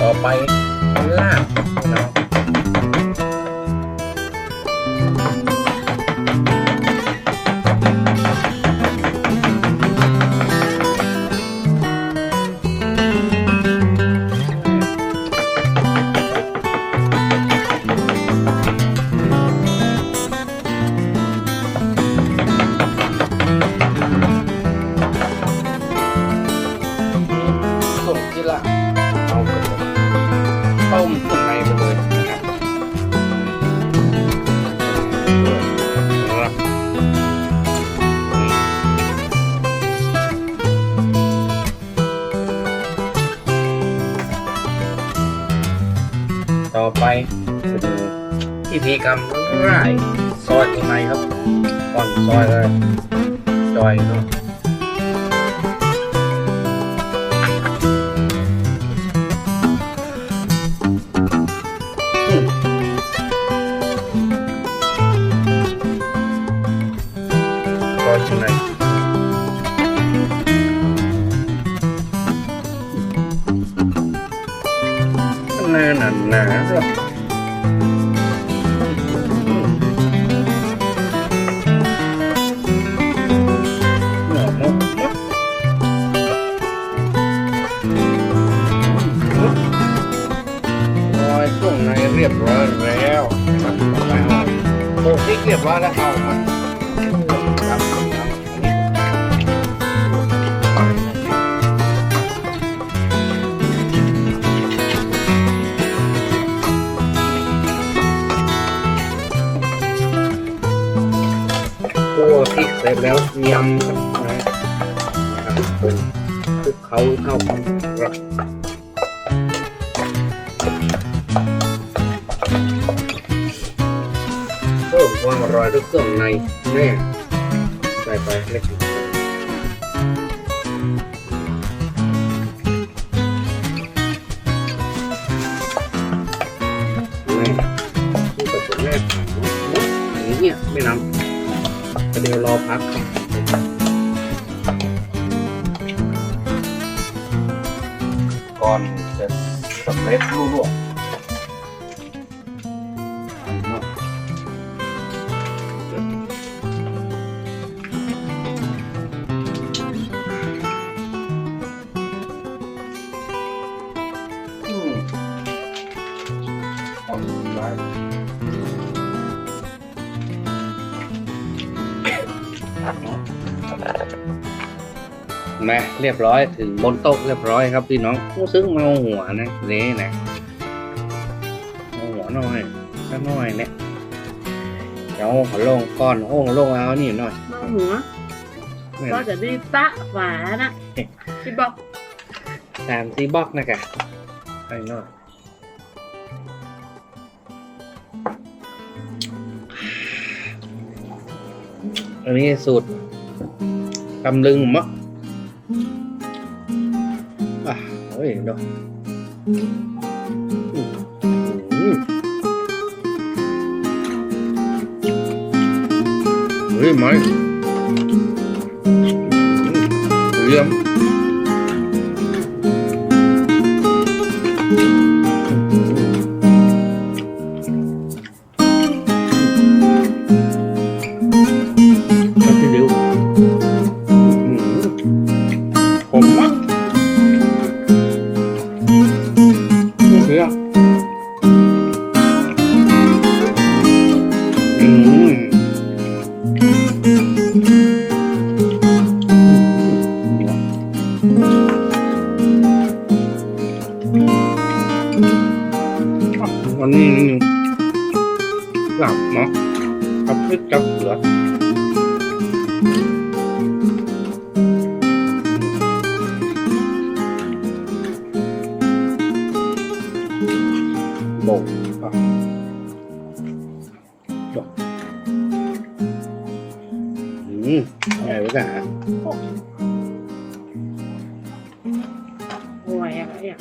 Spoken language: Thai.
ต่อไปลาบนะ ไปไปดูพิธีกรรมร่ายซอยข้างในครับก่อนซอยเลยจอยเนาะอืมซอยข้างในข้าง ในหนาหนาๆครับหอมมากรอยเครื่องในเรียบร้อยแล้วนะครับต่อไปเอาโขลกพริกเรียบร้อยแล้วเอามา คั่วพริกเสร็จแล้วยำครับนะครับคนคลุกเคล้าเข้ากันครับเพิ่มความอร่อยด้วยเครื่องในแน่ใส่ไปเล็กน้อยแม่ที่ประจุแม่อย่างนี้เนี่ยไม่นำ เดี๋ยวรอพักก่อนจะสำเร็จรูลวกอืมอ่อน มาเรียบร้อยถึงบนโต๊ะเรียบร้อยครับพี่น้องผู้ซึ่งเมาหัวนะนี่นะเมาหัวหน่อยสักหน่อยเนี่ยเดี๋ยวขอลงก้อนโอ้ลงเอานี่หน่อยมาหัวแม่ก็จะได้ตะหวานะที่บอกสามซีบล็อกนะกะไอ้หน่อย อันนี้สูตรตำลึงมะอะโอ้ยเดี๋ยวอื้อหือเฮ้ยไม่เยี่ยม วันนี้นี่หลับเนาะกับพริกกับเกลือโบกอะจบอืมไงวะกะห่วยอะไรอะ